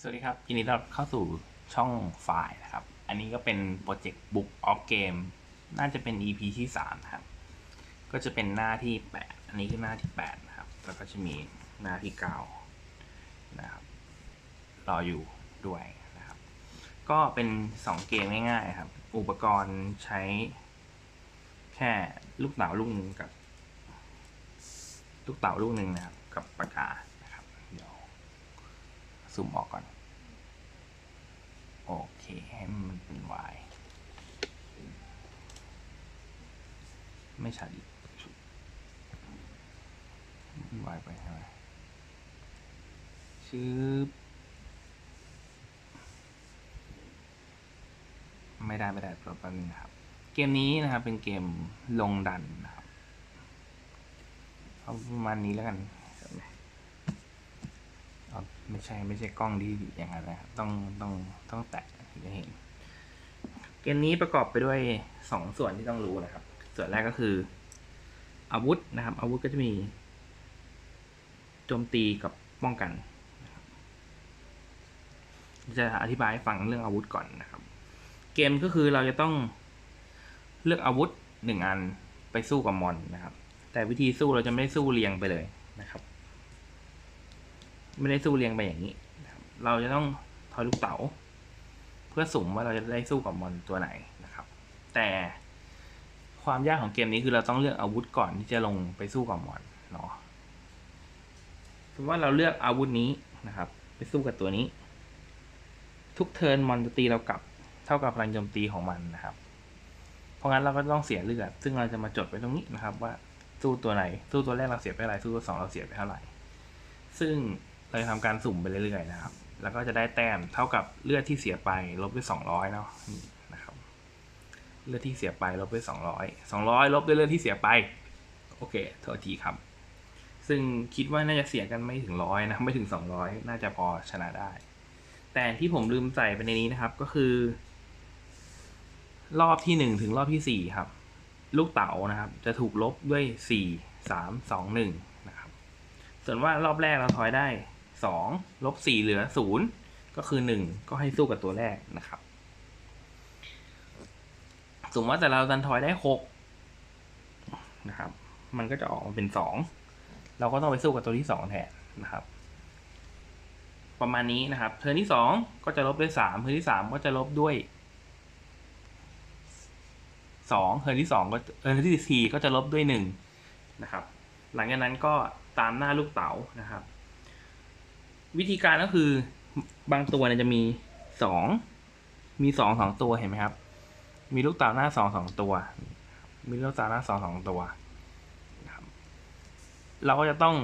สวัสดีครับยินดีต้อนรับเข้าสู่ช่องไฟล์นะครับ อันนี้ก็เป็นโปรเจกต์ Book of Game น่าจะเป็น EP ที่3ครับ ก็จะเป็นหน้าที่ 8 อันนี้คือหน้าที่ 8 นะครับ แล้วก็จะมีหน้าที่9นะครับ รออยู่ด้วยนะครับ ก็เป็น 2 เกมง่ายๆครับ อุปกรณ์ใช้ แค่ลูกเต๋าลูกหนึงกับ ลูกเต๋าลูกหนึ่งนะครับ กับปากกานะครับ เดี๋ยว ซูมออกก่อน โอเค ให้มันเป็น Y ไม่ชัดอีก Y ไปใช่ไหมชื่อไม่ได้ไม่ได้แป๊บนึงนะครับ เกมนี้นะครับเป็นเกมลงดันนะครับ เอาประมาณนี้แล้วกัน ไหมอ๋อไม่ใช่ไม่ใช่กล้องที่อย่างนั้นนะครับ ต้องต้องต้องแตะถึงจะเห็น เกมนี้ประกอบไปด้วยสองส่วนที่ต้องรู้นะครับ ส่วนแรกก็คือ อาวุธนะครับ อาวุธก็จะมีโจมตีกับป้องกัน จะอธิบายให้ฟังเรื่องอาวุธก่อนนะครับ เกมก็คือเราจะต้องเลือกอาวุธหนึ่งอันไปสู้กับมอนนะครับ แต่วิธีสู้เราจะไม่ได้สู้เรียงไปเลยนะครับ ไม่ได้สู้เรียงไปอย่างนี้ เราจะต้องทอยลูกเต๋า เพื่อสุ่มว่าเราจะได้สู้กับมอนตัวไหนนะครับ แต่ความยากของเกมนี้คือเราต้องเลือกอาวุธก่อนที่จะลงไปสู้กับมอนเนาะสมมติว่าเราเลือกอาวุธนี้นะครับ ไปสู้กับตัวนี้ ทุกเทิร์นมอนจะตีเรากลับเท่ากับพลังโจมตีของมันนะครับ เพราะงั้นเราก็ต้องเสียเลือด ซึ่งเราจะมาจดไว้ตรงนี้นะครับ ว่าสู้ตัวไหน สู้ตัวแรกเราเสียไปเท่าไหร่สู้ตัวสองเราเสียไปเท่าไหร่ ซึ่ง เราจะทำการสุ่มไปเรื่อยๆนะครับ แล้วก็จะได้แต้มเท่ากับเลือดที่เสียไปลบด้วยสองร้อยเนาะนี่นะครับ เลือดที่เสียไปลบด้วยสองร้อยสองร้อยลบด้วยเลือดที่เสียไป โอเคโทษทีครับ ซึ่งคิดว่าน่าจะเสียกันไม่ถึงร้อยนะ ไม่ถึงสองร้อยน่าจะพอชนะได้ แต่ที่ผมลืมใส่ไปในนี้นะครับก็คือ รอบที่หนึ่งถึงรอบที่สี่ครับ ลูกเต๋านะครับ จะถูกลบด้วยสี่สามสองหนึ่งนะครับ ส่วนว่ารอบแรกเราทอยได้ สองลบสี่เหลือศูนย์ก็คือหนึ่งก็ให้สู้กับตัวแรกนะครับ สมมติว่าแต่เราดันทอยได้หกนะครับ มันก็จะออกมาเป็นสองเราก็ต้องไปสู้กับตัวที่สองแทนนะครับ ประมาณนี้นะครับ เทิร์นที่สองก็จะลบด้วยสามเทิร์นที่สามก็จะลบด้วยสองเทิร์นที่สองก็เทิร์นที่สี่ก็จะลบด้วยหนึ่งนะครับ หลังจากนั้นก็ตามหน้าลูกเต๋านะครับ วิธีการก็คือบางตัวเนี่ยจะมีสองมีสองสองตัวเห็นไหมครับ มีลูกเต๋าหน้าสองสองตัว มีลูกเต๋าหน้าสองสองตัวนะครับเราก็จะต้อง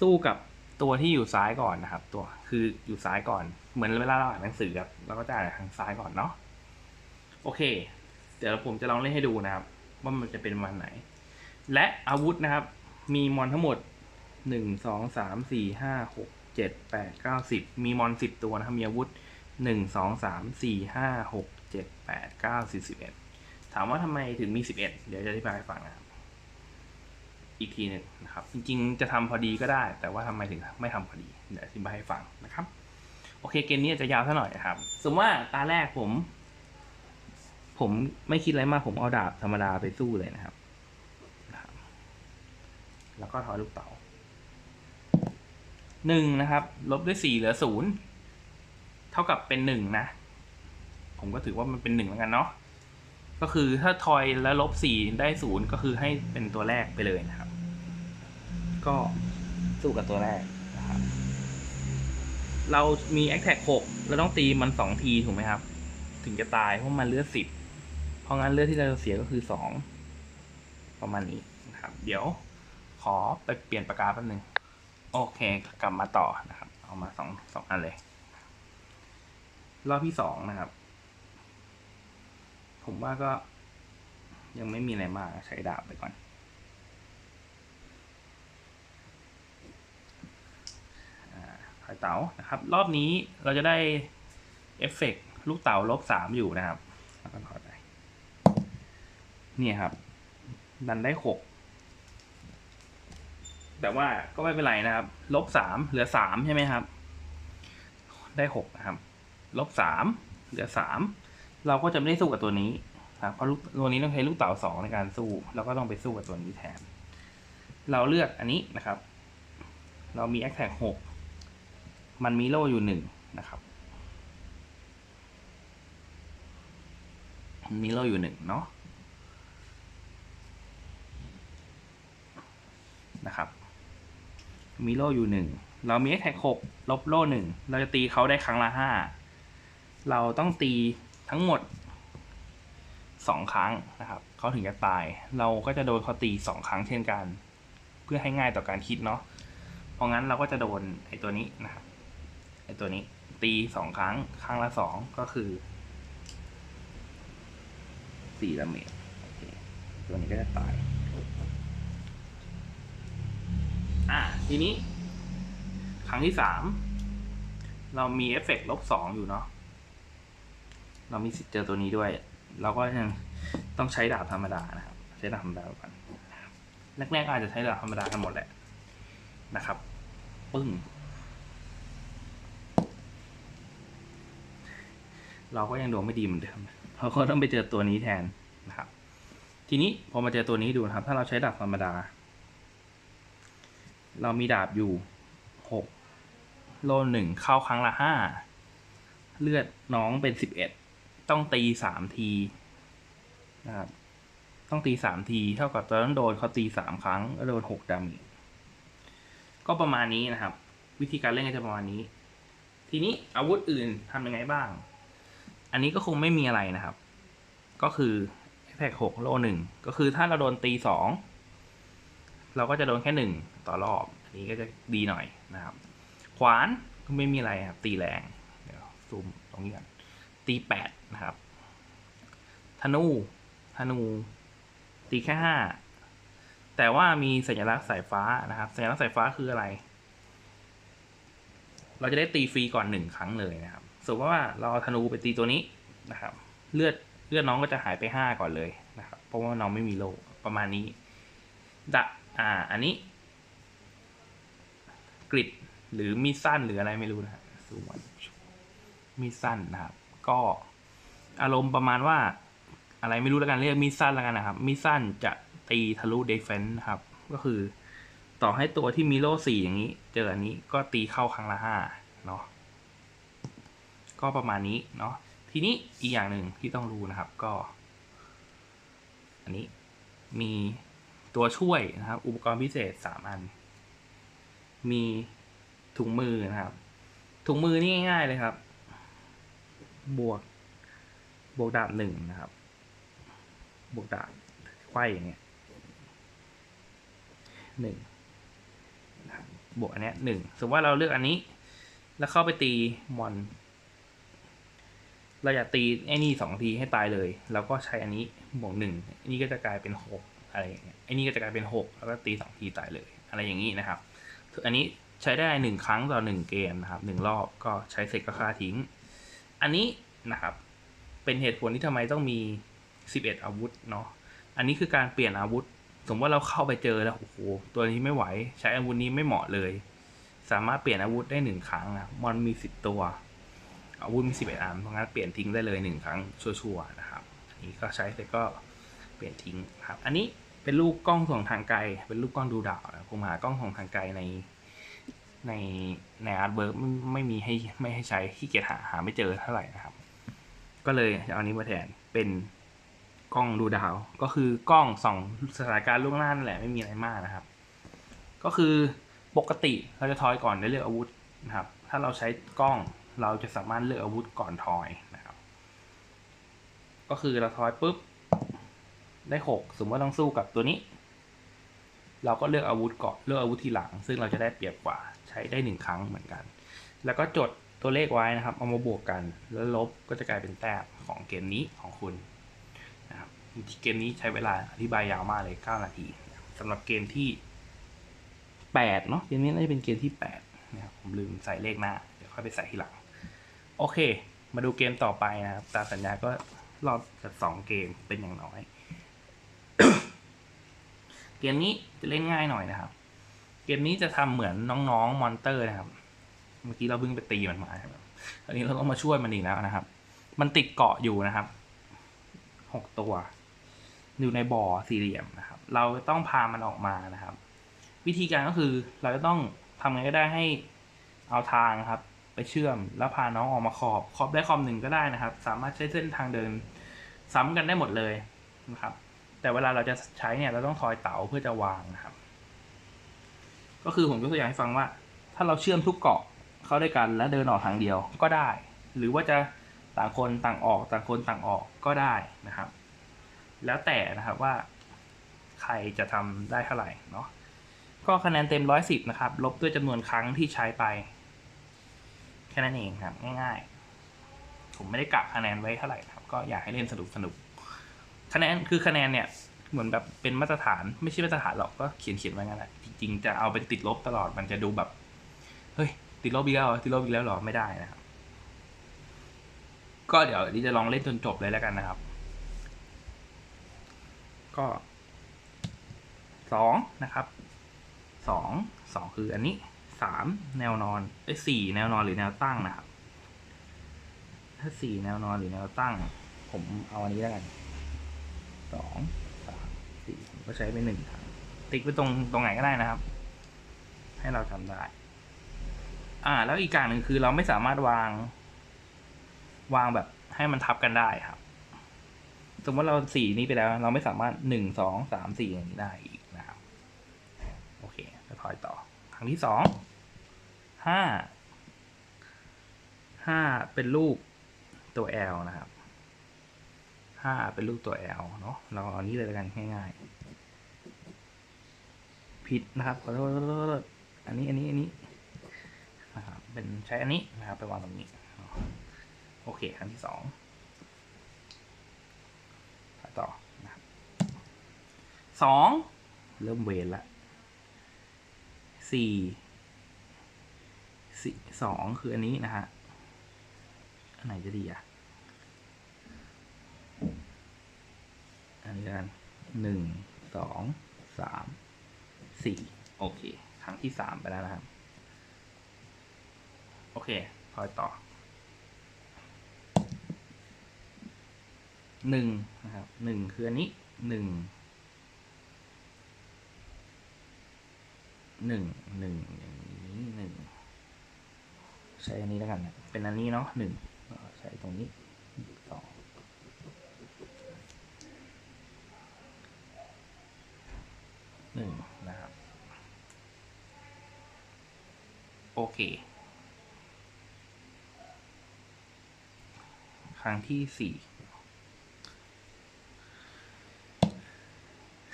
สู้กับตัวที่อยู่ซ้ายก่อนนะครับ ตัวคืออยู่ซ้ายก่อน เหมือนเวลาเราอ่านหนังสือครับเราก็จะอ่านทางซ้ายก่อนเนาะโอเค เดี๋ยวผมจะลองเล่นให้ดูนะครับ ว่ามันจะเป็นประมันไหน และอาวุธนะครับ มีมอนทั้งหมด หนึ่งสองสามสี่ห้าหกเจ็ดแปดเก้าสิบมีมอนสิบตัวนะครับมีอาวุธหนึ่งสองสามสี่ห้าหกเจ็ดแปดเก้าสิบสิบเอ็ดถามว่าทำไมถึงมีสิบเอ็ดเดี๋ยวจะอธิบายให้ฟังนะครับ อีกทีหนึ่งนะครับ จริงๆจะทำพอดีก็ได้ แต่ว่าทำไมถึงไม่ทำพอดี เดี๋ยวอธิบายให้ฟังนะครับ โอเคเกมนี้อาจจะยาวซะหน่อยนะครับ สมมติว่าตาแรกผม ผมไม่คิดอะไรมากผมเอาดาบธรรมดาไปสู้เลยนะครับ แล้วก็ทอยลูกเต๋า หนึ่งนะครับลบด้วยสี่เหลือศูนย์เท่ากับเป็นหนึ่งนะ ผมก็ถือว่ามันเป็นหนึ่งแล้วกันเนาะก็คือถ้าทอยแล้วลบสี่ได้ศูนย์ก็คือให้เป็นตัวแรกไปเลยนะครับ ก็สู้กับตัวแรกนะครับเรามีแอคแท็กหกเราต้องตีมันสองทีถูกไหมครับ ถึงจะตายเพราะมันเลือดสิบเพราะงั้นเลือดที่เราเสียก็คือสองประมาณนี้นะครับ เดี๋ยวขอไปเปลี่ยนปากกาแป๊บนึง โอเคกลับมาต่อนะครับ เอามาสองสองอันเลย รอบที่สองนะครับ ผมว่าก็ ยังไม่มีอะไรมากใช้ดาบไปก่อนอาถอยเต๋านะครับ รอบนี้เราจะได้เอฟเฟกต์ลูกเต๋าลบสามอยู่นะครับแล้วก็ถอไปเนี่ยครับ ดันได้หก แต่ว่าก็ไม่เป็นไรนะครับ ลบสามเหลือสามใช่ไหมครับ ได้หกนะครับ ลบสามเหลือสามเราก็จะไม่ได้สู้กับตัวนี้นะครับเพราะลูกตัวนี้ต้องใช้ลูกเต๋าสองในการสู้ เราก็ต้องไปสู้กับตัวนี้แทน เราเลือกอันนี้นะครับ เรามี a อ t แท็กหกมันมีโล่อยู่หนึ่งนะครับ มีโล่อยู่หนึ่งเนาะนะครับ มีโล่อยู่หนึ่งเรามีแท็กหกลบโล่หนึ่งเราจะตีเขาได้ครั้งละห้าเราต้องตีทั้งหมดสองครั้งนะครับเขาถึงจะตาย เราก็จะโดนเขาตีสองครั้งเช่นกัน เพื่อให้ง่ายต่อการคิดเนาะเพราะงั้นเราก็จะโดนไอ้ตัวนี้นะครับไอ้ตัวนี้ตีสองครั้งครั้งละสองก็คือสี่ดาเมจโอเคตัวนี้ก็จะตาย อะทีนี้ ครั้งที่สามเรามีเอฟเฟกต์ลบสองอยู่เนาะเรามีสิทธิ์เจอตัวนี้ด้วย เราก็ยังต้องใช้ดาบธรรมดานะครับ ใช้ดาบธรรมดาก่อนแรกๆอาจจะใช้ดาบธรรมดากันหมดแหละนะครับ ปึ้ง เราก็ยังดวงไม่ดีเหมือนเดิมเราก็ต้องไปเจอตัวนี้แทนนะครับ ทีนี้พอมาเจอตัวนี้ดูนะครับ ถ้าเราใช้ดาบธรรมดา เรามีดาบอยู่หกโลหนึ่งเข้าครั้งละห้าเลือดน้องเป็นสิบเอ็ดต้องตีสามทีนะครับต้องตีสามทีเท่ากับตอนนั้นโดนเขาตีสามครั้งก็โดนหกดาเมจก็ประมาณนี้นะครับ วิธีการเล่นก็จะประมาณนี้ ทีนี้อาวุธอื่นทำยังไงบ้าง อันนี้ก็คงไม่มีอะไรนะครับ ก็คือแท็กหกโลหนึ่งก็คือถ้าเราโดนตีสองเราก็จะโดนแค่หนึ่ง ต่อรอบอันนี้ก็จะดีหน่อยนะครับ ขวานก็ไม่มีอะไรครับ ตีแรงเดี๋ยวซูมตรงนี้กันตีแปดนะครับธนูธนู ตีแค่ห้าแต่ว่ามีสัญลักษณ์สายฟ้านะครับ สัญลักษณ์สายฟ้าคืออะไร เราจะได้ตีฟรีก่อนหนึ่งครั้งเลยนะครับสมมติว่าเราเอาธนูไปตีตัวนี้นะครับ เลือดเลือดน้องก็จะหายไปห้าก่อนเลยนะครับ เพราะว่าน้องไม่มีโลประมาณนี้ดะอ่า อันนี้ กริดหรือมีดสั้นหรืออะไรไม่รู้นะครับสูวันมีดสั้นนะครับ ก็อารมณ์ประมาณว่า อะไรไม่รู้แล้วกันเรียกมีดสั้นแล้วกันนะครับ มีดสั้นจะตีทะลุเดฟเฟนส์ครับ ก็คือ ต่อให้ตัวที่มีโล่สี่อย่างนี้ เจออันนี้ก็ตีเข้าครั้งละห้าเนาะก็ประมาณนี้เนาะทีนี้อีกอย่างหนึ่งที่ต้องรู้นะครับก็ อันนี้มีตัวช่วยนะครับ อุปกรณ์พิเศษสามอัน มีถุงมือนะครับ ถุงมือนี่ง่ายๆเลยครับ บวก บวกดาบหนึ่งนะครับ บวกดาบไขว้อย่างเงี้ยหนึ่งบวกอันเนี้ยหนึ่งสมมติว่าเราเลือกอันนี้ แล้วเข้าไปตีมอน เราอยากตีไอ้นี่สองทีให้ตายเลยแล้วก็ใช้อันนี้บวกหนึ่งอันนี้ก็จะกลายเป็นหกอะไรอย่างเงี้ยไอ้นี่ก็จะกลายเป็นหกแล้วก็ตีสองทีตายเลย อะไรอย่างนี้นะครับ อันนี้ใช้ได้หนึ่งครั้งต่อหนึ่งเกมนะครับหนึ่งรอบก็ใช้เสร็จก็ฆ่าทิ้ง อันนี้นะครับเป็นเหตุผลที่ทำไมต้องมีสิบเอ็ดอาวุธเนาะอันนี้คือการเปลี่ยนอาวุธ สมมติว่าเราเข้าไปเจอแล้วโอ้โหตัวนี้ไม่ไหว ใช้อาวุธนี้ไม่เหมาะเลย สามารถเปลี่ยนอาวุธได้หนึ่งครั้งนะมอนมีสิบตัว อาวุธมีสิบเอ็ดอันเพราะงั้นเปลี่ยนทิ้งได้เลยหนึ่งครั้งชัวร์ๆนะครับอันนี้ก็ใช้เสร็จก็เปลี่ยนทิ้งครับ อันนี้ เป็นลูกกล้องส่องทางไกล เป็นลูกกล้องดูดาวนะผมหากล้องส่องทางไกลในในในอาร์ตเวิร์กไม่ไม่มีให้ไม่ให้ใช้ขี้เกียจหาหาไม่เจอเท่าไหร่นะครับ ก็เลยเอาอันนี้มาแทนเป็นกล้องดูดาว ก็คือกล้องส่องสถานการณ์ล่วงหน้านั่นแหละไม่มีอะไรมากนะครับ ก็คือปกติเราจะทอยก่อนได้เลือกอาวุธนะครับ ถ้าเราใช้กล้องเราจะสามารถเลือกอาวุธก่อนทอยนะครับ ก็คือเราทอยปุ๊บ ได้หกสมมติว่าต้องสู้กับตัวนี้ เราก็เลือกอาวุธก่อนเลือกอาวุธทีหลัง ซึ่งเราจะได้เปรียบกว่าใช้ได้หนึ่งครั้งเหมือนกัน แล้วก็จดตัวเลขไว้นะครับ เอามาบวกกันแล้วลบก็จะกลายเป็นแต้มของเกมนี้ของคุณนะครับเกมนี้ใช้เวลาอธิบายยาวมากเลย 9 นาทีสำหรับเกมที่ 8 เนาะเกมนี้น่าจะเป็นเกมที่8นะครับผมลืมใส่เลขหน้า เดี๋ยวค่อยไปใส่ทีหลัง โอเค มาดูเกมต่อไปนะครับตามสัญญาก็รอบจากสองเกมเป็นอย่างน้อย เกมนี้จะเล่นง่ายหน่อยนะครับ เกมนี้จะทำเหมือนน้องๆมอนเตอร์นะครับ เมื่อกี้เราเพิ่งไปตีมันมาใช่ไหมอันนี้เราต้องมาช่วยมันอีกแล้วนะครับ มันติดเกาะอยู่นะครับหกตัว อยู่ในบ่อสี่เหลี่ยมนะครับ เราต้องพามันออกมานะครับ วิธีการก็คือเราจะต้องทำไงก็ได้ให้เอาทางครับ ไปเชื่อมแล้วพาน้องออกมาขอบขอบได้ขอบหนึ่งก็ได้นะครับ สามารถใช้เส้นทางเดิน ซ้ำกันได้หมดเลยนะครับ แต่เวลาเราจะใช้เนี่ยเราต้องทอยเต๋าเพื่อจะวางนะครับ ก็คือผมยกตัวอย่างให้ฟังว่า ถ้าเราเชื่อมทุกเกาะเข้าด้วยกันแล้วเดินออกทางเดียวก็ได้ หรือว่าจะต่างคนต่างออกต่างคนต่างออกก็ได้นะครับ แล้วแต่นะครับว่า ใครจะทำได้เท่าไหร่เนาะก็คะแนนเต็มร้อยสิบนะครับ ลบด้วยจำนวนครั้งที่ใช้ไป แค่นั้นเองครับ ง่าย ๆ ผมไม่ได้กะคะแนนไว้เท่าไหร่นะครับ ก็อยากให้เล่นสนุกสนุก คะแนนคือคะแนนเนี่ยเหมือนแบบเป็นมาตรฐานไม่ใช่มาตรฐานหรอกก็เขียนเขียนไว้งั้นแหละจริงๆจะเอาเป็นติดลบตลอดมันจะดูแบบ เฮ้ย ติดลบอีกแล้วติดลบอีกแล้วหรอไม่ได้นะครับ ก็เดี๋ยวนี้จะลองเล่นจนจบเลยแล้วกันนะครับ ก็สองนะครับสองสองคืออันนี้สามแนวนอนไอ้สี่แนวนอนหรือแนวตั้งนะครับ ถ้าสี่แนวนอนหรือแนวตั้ง ผมเอาอันนี้แล้วกัน สองสามสี่ผมก็ใช้ไปหนึ่งครั้งติ๊กไปตรงตรงไหนก็ได้นะครับ ให้เราทำได้ อ่า แล้วอีกอย่างหนึ่งคือเราไม่สามารถวาง วางแบบให้มันทับกันได้ครับ สมมติเราสี่นี้ไปแล้ว เราไม่สามารถหนึ่งสองสามสี่อย่างนี้ได้อีกนะครับ โอเคจะถอยต่อครั้งที่สองห้าห้าเป็นรูปตัว L นะครับ ห้าเป็นรูปตัว L เนาะเราเอาอันนี้เลยแล้วกันง่ายๆ ผิดนะครับขอโทษอันนี้อันนี้อันนี้นะครับเป็นใช้อันนี้นะครับไปวางตรงนี้ โอเคครั้งที่สองไปต่อนะครับสองเริ่มเวนละสี่สี่สองคืออันนี้นะฮะอันไหนจะดีอะ กันหนึ่งสองสามสี่โอเค ครั้งที่สามไปแล้วนะครับ โอเคพอยต่อหนึ่งนะครับหนึ่งคืออันนี้หนึ่งหนึ่งหนึ่งอย่างนี้หนึ่งใช้อันนี้แล้วกันนะเป็นอันนี้เนาะหนึ่งใช้ตรงนี้สองห นึ่งนะครับ โอเค ครั้งที่สี่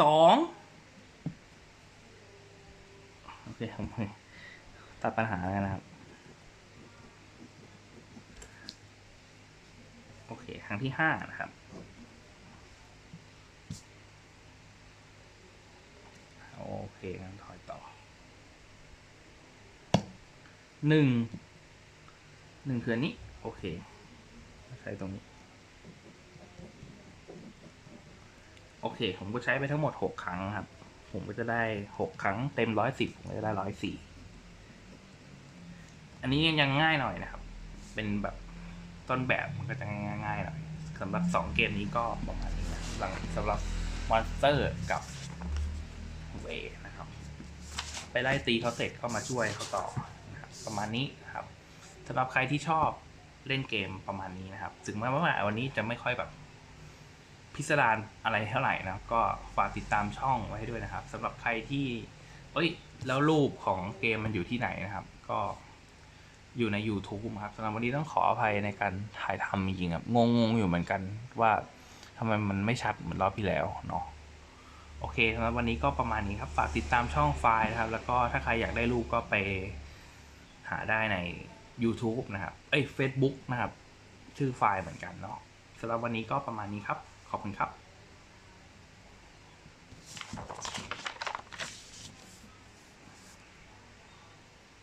สองโอเคผมตัดปัญหาแล้วนะครับ โอเค ครั้งที่ห้านะครับ โอ เคงั้นถอยต่อหนึ่งหนึ่งคืออันนี้ โอเค ใช้ตรงนี้ โอเค ผมก็ใช้ไปทั้งหมดหกครั้งครับ ผมก็จะได้หกครั้งเต็มร้อยสิบผมก็จะได้ร้อยสี่อันนี้ยังง่ายหน่อยนะครับ เป็นแบบต้นแบบมันก็จะง่ายๆหน่อยสำหรับสองเกมนี้ก็ประมาณนี้นะหลังสำหรับมอนสเตอร์กับเวนะ ไปไล่ตีเขาเสร็จก็มาช่วยเขาต่อนะครับประมาณนี้นะครับสำหรับใครที่ชอบเล่นเกมประมาณนี้นะครับ ถึงแม้ว่าวันนี้จะไม่ค่อยแบบพิสดารอะไรเท่าไหร่นะก็ฝากติดตามช่องไว้ด้วยนะครับสำหรับใครที่เอ้ยแล้วรูปของเกมมันอยู่ที่ไหนนะครับ ก็อยู่ใน YouTube ครับสำหรับวันนี้ต้องขออภัยในการถ่ายทำจริงๆครับงงๆอยู่เหมือนกันว่าทำไมมันไม่ชัดเหมือนรอบที่แล้วเนาะ โอเคสำหรับวันนี้ก็ประมาณนี้ครับ ฝากติดตามช่องไฟล์นะครับ แล้วก็ถ้าใครอยากได้รูปก็ไปหาได้ใน YouTube นะครับ เอ้ย Facebook นะครับ ชื่อไฟล์เหมือนกันเนาะสำหรับวันนี้ก็ประมาณนี้ครับ ขอบคุณครับ